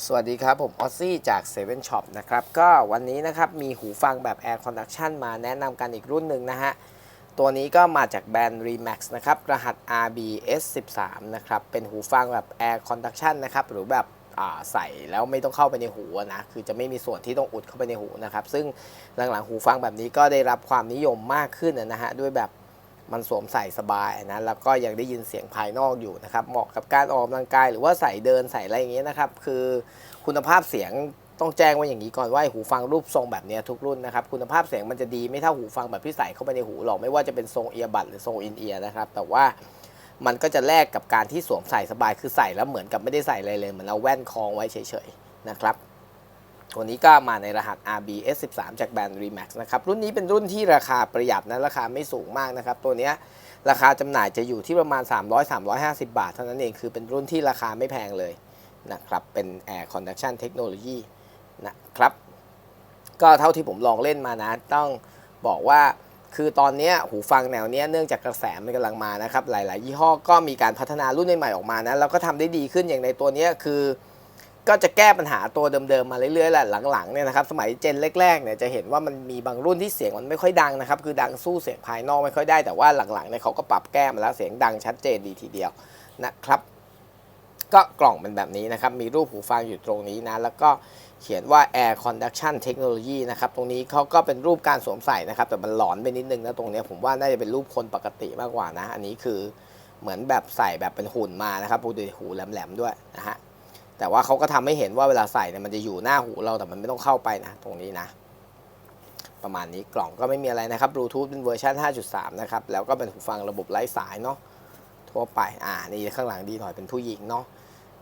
สวัสดีครับ ผมออซซี่จาก7 Shop นะครับ ก็วันนี้นะครับ มีหูฟังแบบ Air Conduction มาแนะนำกันอีกรุ่นหนึ่งนะฮะ ตัวนี้ก็มาจากแบรนด์ Remax นะครับ รหัส RBS13 นะครับ เป็นหูฟังแบบ Air Conduction นะครับ หรือแบบใส่แล้วไม่ต้องเข้าไปในหูนะ คือจะไม่มีส่วนที่ต้องอุดเข้าไปในหูนะครับ ซึ่งหลังๆหูฟังแบบนี้ก็ได้รับความนิยมมากขึ้นนะฮะ ด้วยแบบ มันสวมใส่สบายนะแล้วก็ยังได้ยินเสียงภายนอกอยู่นะครับ เหมาะกับการออกกำลังกายหรือว่าใส่เดินใส่อะไรอย่างเงี้ยนะครับ คือคุณภาพเสียงต้องแจ้งว่าอย่างนี้ก่อนว่าหูฟังรูปทรงแบบเนี้ยทุกรุ่นนะครับคุณภาพเสียงมันจะดีไม่เท่าหูฟังแบบที่ใส่เข้าไปในหูหรอกไม่ว่าจะเป็นทรงเอียบัดหรือทรงอินเอียร์นะครับแต่ว่ามันก็จะแลกกับการที่สวมใส่สบายคือใส่แล้วเหมือนกับไม่ได้ใส่อะไรเลยเหมือนเอาแว่นคล้องไว้เฉยๆนะครับ ตัวนี้ก็มาในรหัส RBS13 จากแบรนด์ Remax นะครับ รุ่นนี้เป็นรุ่นที่ราคาประหยัดนะ ราคาไม่สูงมากนะครับ ตัวนี้ราคาจำหน่ายจะอยู่ที่ประมาณ 300-350 บาท เท่านั้นเอง คือเป็นรุ่นที่ราคาไม่แพงเลยนะครับ เป็น Air Conduction Technology นะครับ ก็เท่าที่ผมลองเล่นมานะ ต้องบอกว่าคือตอนนี้หูฟังแนวเนี้ยเนื่องจากกระแสมันกำลังมานะครับ หลาย ๆ ยี่ห้อก็มีการพัฒนารุ่นใหม่ๆออกมานะ แล้วก็ทำได้ดีขึ้นอย่างในตัวนี้คือ ก็จะแก้ปัญหาตัวเดิมๆมาเรื่อยๆแหละหลังๆเนี่ยนะครับสมัยเจนแรกๆเนี่ยจะเห็นว่ามันมีบางรุ่นที่เสียงมันไม่ค่อยดังนะครับคือดังสู้เสียงภายนอกไม่ค่อยได้แต่ว่าหลังๆเนี่ยเขาก็ปรับแก้มาแล้วเสียงดังชัดเจนดีทีเดียวนะครับ ก็กล่องเป็นแบบนี้นะครับมีรูปหูฟังอยู่ตรงนี้นะแล้วก็เขียนว่า Air Conduction Technology นะครับตรงนี้เขาก็เป็นรูปการสวมใส่นะครับแต่มันหลอนไปนิดนึงนะตรงเนี้ยผมว่าน่าจะเป็นรูปคนปกติมากกว่านะ อันนี้คือเหมือนแบบใส่แบบเป็นหุ่นมานะครับดูดิหูแหลมๆด้วยนะฮะ แต่ว่าเขาก็ทำให้เห็นว่าเวลาใส่เนี่ยมันจะอยู่หน้าหูเราแต่มันไม่ต้องเข้าไปนะตรงนี้นะ ประมาณนี้กล่องก็ไม่มีอะไรนะครับบลูทูธเป็นเวอร์ชัน5.3 นะครับ แล้วก็เป็นหูฟังระบบไร้สายเนาะทั่วไปอ่านี่ข้างหลังดีหน่อยเป็นผู้หญิงเนาะ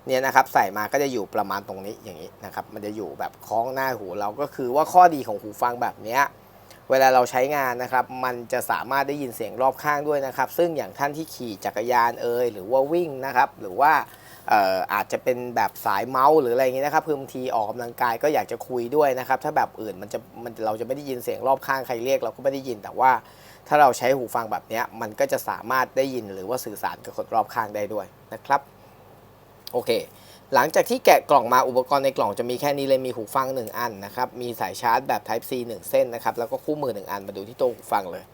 เนี่ยนะครับใส่มาก็จะอยู่ประมาณตรงนี้อย่างนี้นะครับ มันจะอยู่แบบคล้องหน้าหูเราก็คือว่าข้อดีของหูฟังแบบเนี้ยเวลาเราใช้งานนะครับ มันจะสามารถได้ยินเสียงรอบข้างด้วยนะครับ ซึ่งอย่างท่านที่ขี่จักรยานเอ่ยหรือว่าวิ่งนะครับ หรือว่า อาจจะเป็นแบบสายเมาส์หรืออะไรอย่างงี้นะครับคือบางทีออกกำลังกายก็อยากจะคุยด้วยนะครับ ถ้าแบบอื่นมันจะมันเราจะไม่ได้ยินเสียงรอบข้างใครเรียกเราก็ไม่ได้ยินแต่ว่า ถ้าเราใช้หูฟังแบบนี้มันก็จะสามารถได้ยินหรือว่าสื่อสารกับคนรอบข้างได้ด้วยนะครับโอเค หลังจากที่แกะกล่องมาอุปกรณ์ในกล่องจะมีแค่นี้เลยมีหูฟัง 1 อันนะครับ มีสายชาร์จแบบ Type C 1 เส้นนะครับ แล้วก็คู่มือ 1 อันมาดูที่ตัวหูฟังเลย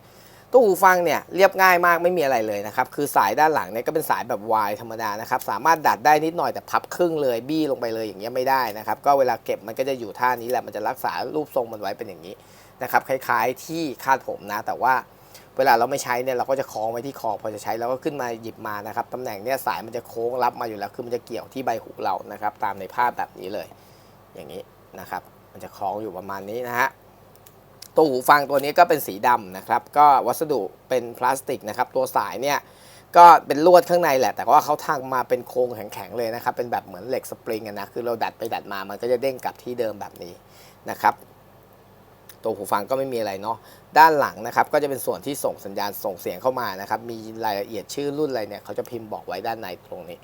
ตู้หูฟังเนี่ยเรียบง่ายมากไม่มีอะไรเลยนะครับคือสายด้านหลังเนี่ยก็เป็นสายแบบวายธรรมดานะครับสามารถดัดได้นิดหน่อยแต่พับครึ่งเลยบี้ลงไปเลยอย่างเงี้ยไม่ได้นะครับก็เวลาเก็บมันก็จะอยู่ท่านี้แหละมันจะรักษารูปทรงมันไว้เป็นอย่างนี้นะครับคล้ายๆที่คาดผมนะ แต่ว่าเวลาเราไม่ใช้เนี่ยเราก็จะคล้องไว้ที่คอพอจะใช้เราก็ขึ้นมาหยิบมานะครับตำแหน่งเนี่ยสายมันจะโค้งรับมาอยู่แล้วคือมันจะเกี่ยวที่ใบหูเรานะครับตามในภาพแบบนี้เลย อย่างนี้นะครับ มันจะคล้องอยู่ประมาณนี้นะฮะ ตัวหูฟังตัวนี้ก็เป็นสีดำนะครับ ก็วัสดุเป็นพลาสติกนะครับ ตัวสายเนี่ยก็เป็นลวดข้างในแหละ แต่ว่าเขาทำมาเป็นโครงแข็งๆเลยนะครับ เป็นแบบเหมือนเหล็กสปริงนะ คือเราดัดไปดัดมา มันก็จะเด้งกลับที่เดิมแบบนี้นะครับ ตัวหูฟังก็ไม่มีอะไรเนาะ ด้านหลังนะครับ ก็จะเป็นส่วนที่ส่งสัญญาณส่งเสียงเข้ามานะครับ มีรายละเอียดชื่อรุ่นอะไรเนี่ยเขาจะพิมพ์บอกไว้ด้านในตรงนี้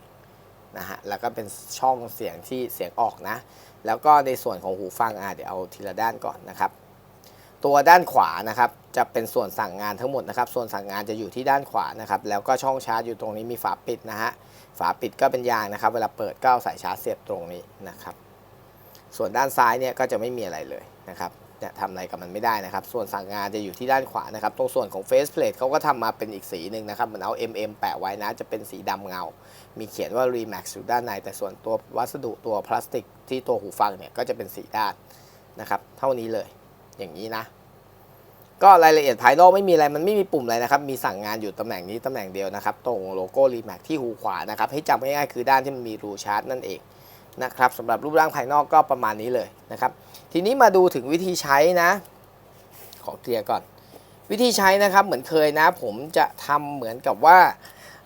นะฮะ แล้วก็เป็นช่องเสียงที่เสียงออกนะ แล้วก็ในส่วนของหูฟังอะเดี๋ยวเอาทีละด้านก่อนนะครับ ตัวด้านขวานะครับจะเป็นส่วนสั่งงานทั้งหมดนะครับ ส่วนสั่งงานจะอยู่ที่ด้านขวานะครับ แล้วก็ช่องชาร์จอยู่ตรงนี้มีฝาปิดนะฮะ ฝาปิดก็เป็นยางนะครับ เวลาเปิดก็เอาสายชาร์จเสียบตรงนี้นะครับ ส่วนด้านซ้ายเนี่ยก็จะไม่มีอะไรเลยนะครับเนี่ยทำอะไรกับมันไม่ได้นะครับ ส่วนสั่งงานจะอยู่ที่ด้านขวานะครับ ตรงส่วนของ face plate เขาก็ทำมาเป็นอีกสีหนึ่งนะครับ เหมือนเอา MM แปะไว้นะ จะเป็นสีดำเงา มีเขียนว่า Remax อยู่ด้านใน แต่ส่วนตัววัสดุตัวพลาสติกที่ตัวหูฟังเนี่ยก็จะเป็นสีด้านนะครับ เท่านี้เลย อย่างนี้นะ ก็รายละเอียดภายนอกไม่มีอะไรมันไม่มีปุ่มอะไรนะครับ มีสั่งงานอยู่ตำแหน่งนี้ตำแหน่งเดียวนะครับ ตรงโลโก้ Remax ที่หูขวานะครับ ให้จำง่ายๆคือด้านที่มันมีรูชาร์จนั่นเองนะครับสำหรับรูปร่างภายนอกก็ประมาณนี้เลยนะครับ ทีนี้มาดูถึงวิธีใช้นะ ขอเคลียร์ก่อน วิธีใช้นะครับเหมือนเคยนะ ผมจะทำเหมือนกับว่า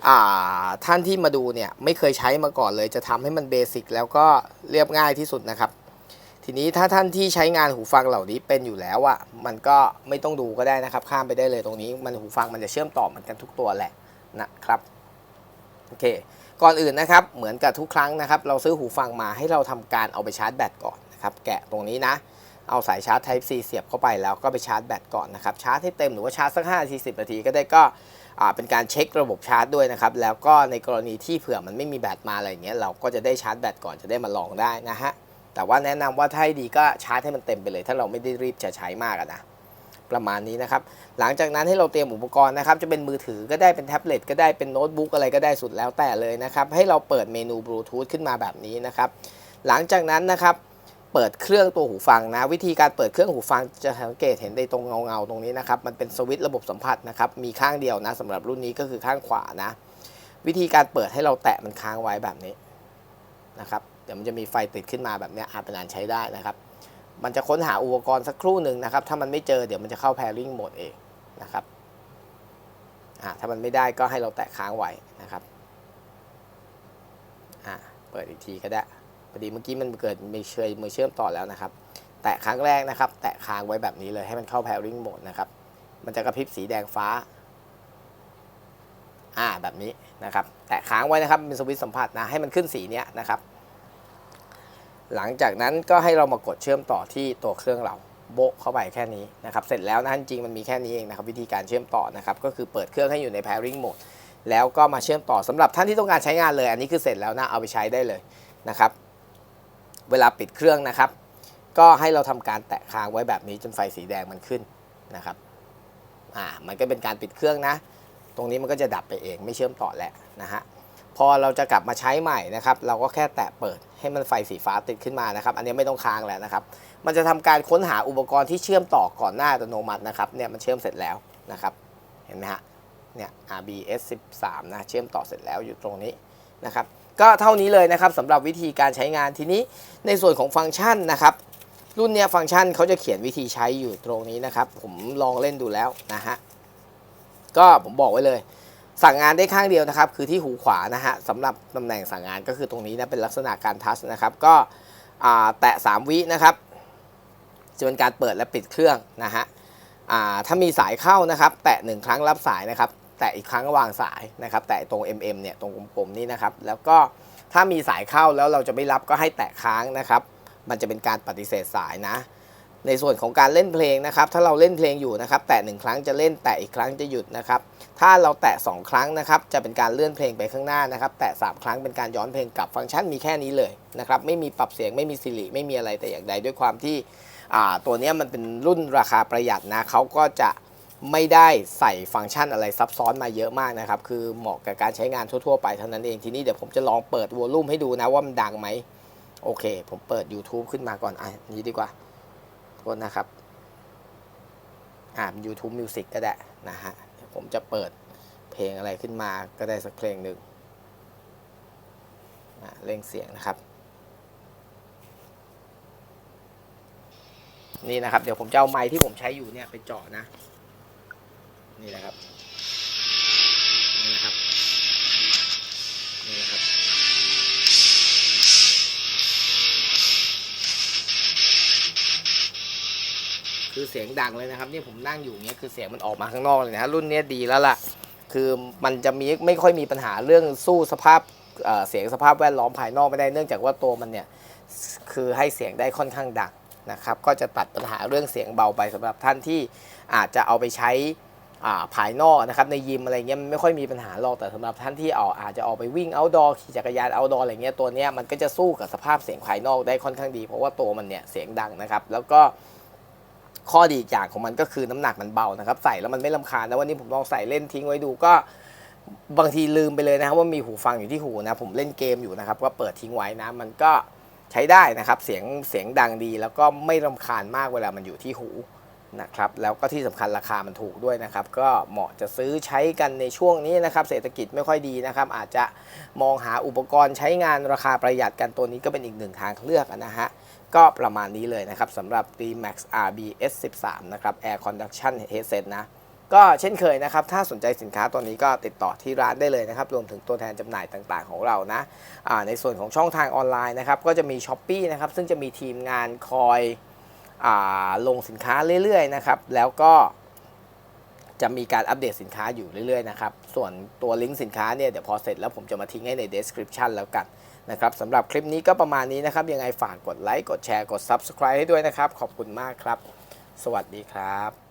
อ่าท่านที่มาดูเนี่ยไม่เคยใช้มาก่อนเลย จะทำให้มันเบสิกแล้วก็เรียบง่ายที่สุดนะครับ ทีนี้ถ้าท่านที่ใช้งานหูฟังเหล่านี้เป็นอยู่แล้วอะ่ะมันก็ไม่ต้องดูก็ได้นะครับ ข้ามไปได้เลยตรงนี้มันหูฟังมันจะเชื่อมต่อเหมือนกันทุกตัวแหละนะครับโอเคก่อนอื่นนะครับ เหมือนกับทุกครั้งนะครับ เราซื้อหูฟังมาให้เราทำการเอาไปชาร์จแบตก่อนนะครับ แกะตรงนี้นะ เอาสายชาร์จ Type C เสียบเข้าไปแล้วก็ไปชาร์จแบตก่อนนะครับ ชาร์จให้เต็มหรือว่าชาร์จสัก5นาที10นาทีก็ได้ก็เป็นการเช็คระบบชาร์จด้วยนะครับ แล้วก็ในกรณีที่เผื่อมันไม่มีแบตมาอะไรอย่างเงี้ยเราก็จะได้ชาร์จแบตก่อนจะได้มาลองได้นะฮะ แต่ว่าแนะนำว่าถ้าให้ดีก็ชาร์จให้มันเต็มไปเลย ถ้าเราไม่ได้รีบจะใช้มากนะประมาณนี้นะครับ หลังจากนั้นให้เราเตรียมอุปกรณ์นะครับ จะเป็นมือถือก็ได้เป็นแท็บเล็ตก็ได้เป็นโน้ตบุ๊กอะไรก็ได้สุดแล้วแต่เลยนะครับ ให้เราเปิดเมนูบลูทูธขึ้นมาแบบนี้นะครับ หลังจากนั้นนะครับ เปิดเครื่องตัวหูฟังนะ วิธีการเปิดเครื่องหูฟังจะสังเกตเห็นในตรงเงาเงาๆตรงนี้นะครับ มันเป็นสวิตช์ระบบสัมผัสนะครับ มีข้างเดียวนะสำหรับรุ่นนี้ก็คือข้างขวานะ วิธีการเปิดให้เราแตะมันค้างไว้แบบนี้นะครับ เดี๋ยวมันจะมีไฟติดขึ้นมาแบบนี้อาจเป็นารใช้ได้นะครับ มันจะค้นหาอุปกรณ์สักครู่หนึ่งนะครับ ถ้ามันไม่เจอเดี๋ยวมันจะเข้า pairing mode เองนะครับอ่าถ้ามันไม่ได้ก็ให้เราแตะค้างไว้นะครับอ่าเปิดอีกทีก็ได้พอดีเมื่อกี้มันเกิดมีเชื่อมมือเชื่อมต่อแล้วนะครับ แตะครั้งแรกนะครับ แตะค้างไว้แบบนี้เลยให้มันเข้า pairing mode นะครับ มันจะกระพริบสีแดงฟ้าอ่าแบบนี้นะครับ แตะค้างไว้นะครับเป็นสวิตช์สัมผัสนะให้มันขึ้นสีเนี้ยนะครับ หลังจากนั้นก็ให้เรามากดเชื่อมต่อที่ตัวเครื่องเราโบะเข้าไปแค่นี้นะครับ เสร็จแล้วนะจริงมันมีแค่นี้เองนะครับ วิธีการเชื่อมต่อนะครับ ก็คือเปิดเครื่องให้อยู่ใน pairing mode แล้วก็มาเชื่อมต่อสำหรับท่านที่ต้องการใช้งานเลย อันนี้คือเสร็จแล้วนะเอาไปใช้ได้เลยนะครับ เวลาปิดเครื่องนะครับ ก็ให้เราทำการแตะค้างไว้แบบนี้จนไฟสีแดงมันขึ้นนะครับอ่ามันก็เป็นการปิดเครื่องนะ ตรงนี้มันก็จะดับไปเองไม่เชื่อมต่อแล้วนะฮะ พอเราจะกลับมาใช้ใหม่นะครับเราก็แค่แตะเปิดให้มันไฟสีฟ้าติดขึ้นมานะครับ อันนี้ไม่ต้องค้างแล้วนะครับ มันจะทำการค้นหาอุปกรณ์ที่เชื่อมต่อก่อนหน้าอัตโนมัตินะครับเนี่ยมันเชื่อมเสร็จแล้วนะครับ เห็นไหมฮะเนี่ย RBS 13นะเชื่อมต่อเสร็จแล้วอยู่ตรงนี้นะครับ ก็เท่านี้เลยนะครับสำหรับวิธีการใช้งานทีนี้ในส่วนของฟังก์ชันนะครับ รุ่นเนี้ยฟังก์ชันเขาจะเขียนวิธีใช้อยู่ตรงนี้นะครับ ผมลองเล่นดูแล้วนะฮะก็ผมบอกไว้เลย สั่งงานได้ข้างเดียวนะครับ คือที่หูขวานะฮะสำหรับตำแหน่งสั่งงานก็คือตรงนี้นะเป็นลักษณะการทัชนะครับ ก็อ่าแตะ 3 วินะครับจะเป็นการเปิดและปิดเครื่องนะฮะถ้ามีสายเข้านะครับ แตะ 1 ครั้งรับสายนะครับ แตะอีกครั้งวางสายนะครับ แตะตรง MM เนี่ยตรงกลมๆนี่นะครับ แล้วก็ถ้ามีสายเข้าแล้วเราจะไม่รับก็ให้แตะค้างนะครับ มันจะเป็นการปฏิเสธสายนะ ในส่วนของการเล่นเพลงนะครับ ถ้าเราเล่นเพลงอยู่นะครับ แตะหนึ่งครั้งจะเล่นแตะอีกครั้งจะหยุดนะครับ ถ้าเราแตะ 2 ครั้งนะครับ จะเป็นการเลื่อนเพลงไปข้างหน้านะครับ แตะ 3 ครั้งเป็นการย้อนเพลงกลับฟังก์ชันมีแค่นี้เลยนะครับ ไม่มีปรับเสียง ไม่มีสิริไม่มีอะไรแต่อย่างใดด้วยความที่ตัวนี้มันเป็นรุ่นราคาประหยัดนะเขาก็จะไม่ได้ใส่ฟังก์ชันอะไรซับซ้อนมาเยอะมากนะครับ คือเหมาะกับการใช้งานทั่ว ๆ ไปเท่านั้นเองทีนี้เดี๋ยวผมจะลองเปิดวอลลุ่มให้ดูนะว่ามันดังไหมโอเค ผมเปิด YouTube ขึ้นมาก่อนอะนี้ดีกว่า ทษนะครับ อ่า YouTube Music ก็ได้นะฮะผมจะเปิดเพลงอะไรขึ้นมาก็ได้สักเพลงหนึ่งเร่งเสียงนะครับ นี่นะครับ เดี๋ยวผมจะเอาไมค์ที่ผมใช้อยู่เนี่ยไปเจาะนะ นี่นะครับ นี่นะครับ นี่นะครับ คือเสียงดังเลยนะครับนี่ผมนั่งอยู่เนี้ยคือเสียงมันออกมาข้างนอกเลยนะรุ่นเนี้ยดีแล้วล่ะ คือมันจะมีไม่ค่อยมีปัญหาเรื่องสู้สภาพเเสียงสภาพแวดล้อมภายนอกไม่ได้เนื่องจากว่าตัวมันเนี่ยคือให้เสียงได้ค่อนข้างดังนะครับก็จะตัดปัญหาเรื่องเสียงเบาไปสำหรับท่านที่อาจจะเอาไปใช้ภายนอกนะครับในยิมอะไรเงี้ยมันไม่ค่อยมีปัญหาหรอกแต่สำหรับท่านที่ออกอาจจะออกไปวิ่ง outdoor ขี่จักรยาน outdoor อะไรเงี้ยตัวเนี้ยมันก็จะสู้กับสภาพเสียงภายนอกได้ค่อนข้างดี เพราะว่าตัวมันเนี่ยเสียงดังนะครับแล้วก็ ข้อดีอีกอย่างของมันก็คือน้ำหนักมันเบานะครับ ใส่แล้วมันไม่ลำคาญนะวันนี้ผมลองใส่เล่นทิ้งไว้ดูก็บางทีลืมไปเลยนะครับว่ามีหูฟังอยู่ที่หูนะ ผมเล่นเกมอยู่นะครับ ก็เปิดทิ้งไว้นะ มันก็ใช้ได้นะครับ เสียงเสียงดังดี แล้วก็ไม่ลำคาญมากเวลามันอยู่ที่หูนะครับ แล้วก็ที่สำคัญราคามันถูกด้วยนะครับ ก็เหมาะจะซื้อใช้กันในช่วงนี้นะครับ เศรษฐกิจไม่ค่อยดีนะครับ อาจจะมองหาอุปกรณ์ใช้งานราคาประหยัดกันตัวนี้ก็เป็นอีกหนึ่งทางเลือกนะฮะ ก็ประมาณนี้เลยนะครับสำหรับ D-Max RBS 13 นะครับ Air Conduction Headset นะ ก็เช่นเคยนะครับ ถ้าสนใจสินค้าตัวนี้ก็ติดต่อที่ร้านได้เลยนะครับ รวมถึงตัวแทนจำหน่ายต่างๆของเรานะาในส่วนของช่องทางออนไลน์นะครับ ก็จะมี s h อ p e e นะครับ ซึ่งจะมีทีมงานคอยอลงสินค้าเรื่อยๆนะครับ แล้วก็จะมีการอัปเดตสินค้าอยู่เรื่อยๆนะครับ ส่วนตัวลิงก์สินค้าเนี่ยเดี๋ยวพอเสร็จแล้วผมจะมาทิ้งให้ใน description แล้วกัน นะครับสำหรับคลิปนี้ก็ประมาณนี้นะครับ ยังไงฝากกดไลค์ กดแชร์ กด Subscribe ให้ด้วยนะครับ ขอบคุณมากครับ สวัสดีครับ